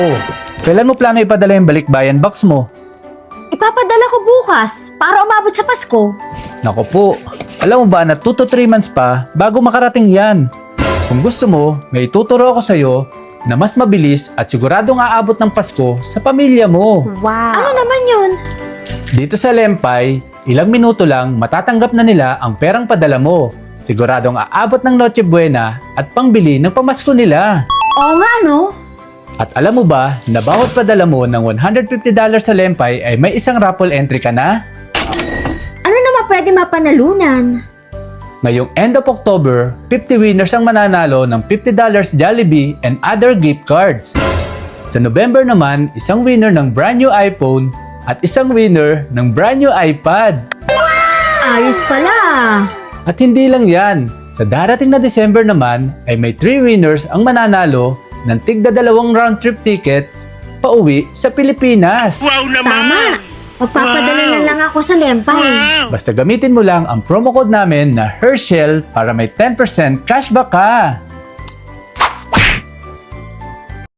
Oh, kailan mo plano ipadala yung balikbayan box mo? Ipapadala ko bukas para umabot sa Pasko. Nako po, alam mo ba na 2 to 3 months pa bago makarating yan? Kung gusto mo, may ituturo ako sa'yo na mas mabilis at siguradong aabot ng Pasko sa pamilya mo. Wow. Ano naman yun? Dito sa Lempay, ilang minuto lang matatanggap na nila ang perang padala mo. Siguradong aabot ng Noche Buena at pangbili ng pamasko nila. Oo nga no? At alam mo ba na bawat padala mo ng $150 sa Lempay ay may isang raffle entry ka na? Ano naman pwede mapanalunan? Ngayong end of October, 50 winners ang mananalo ng $50 Jollibee and other gift cards. Sa November naman, isang winner ng brand new iPhone at isang winner ng brand new iPad. Ayos pala. At hindi lang yan, sa darating na December naman ay may 3 winners ang mananalo ng tigda dalawang round trip tickets pauwi sa Pilipinas. Tama. Magpapadala na lang ako sa Lempay. Basta gamitin mo lang ang promo code namin na Herschel para may 10% cashback ka.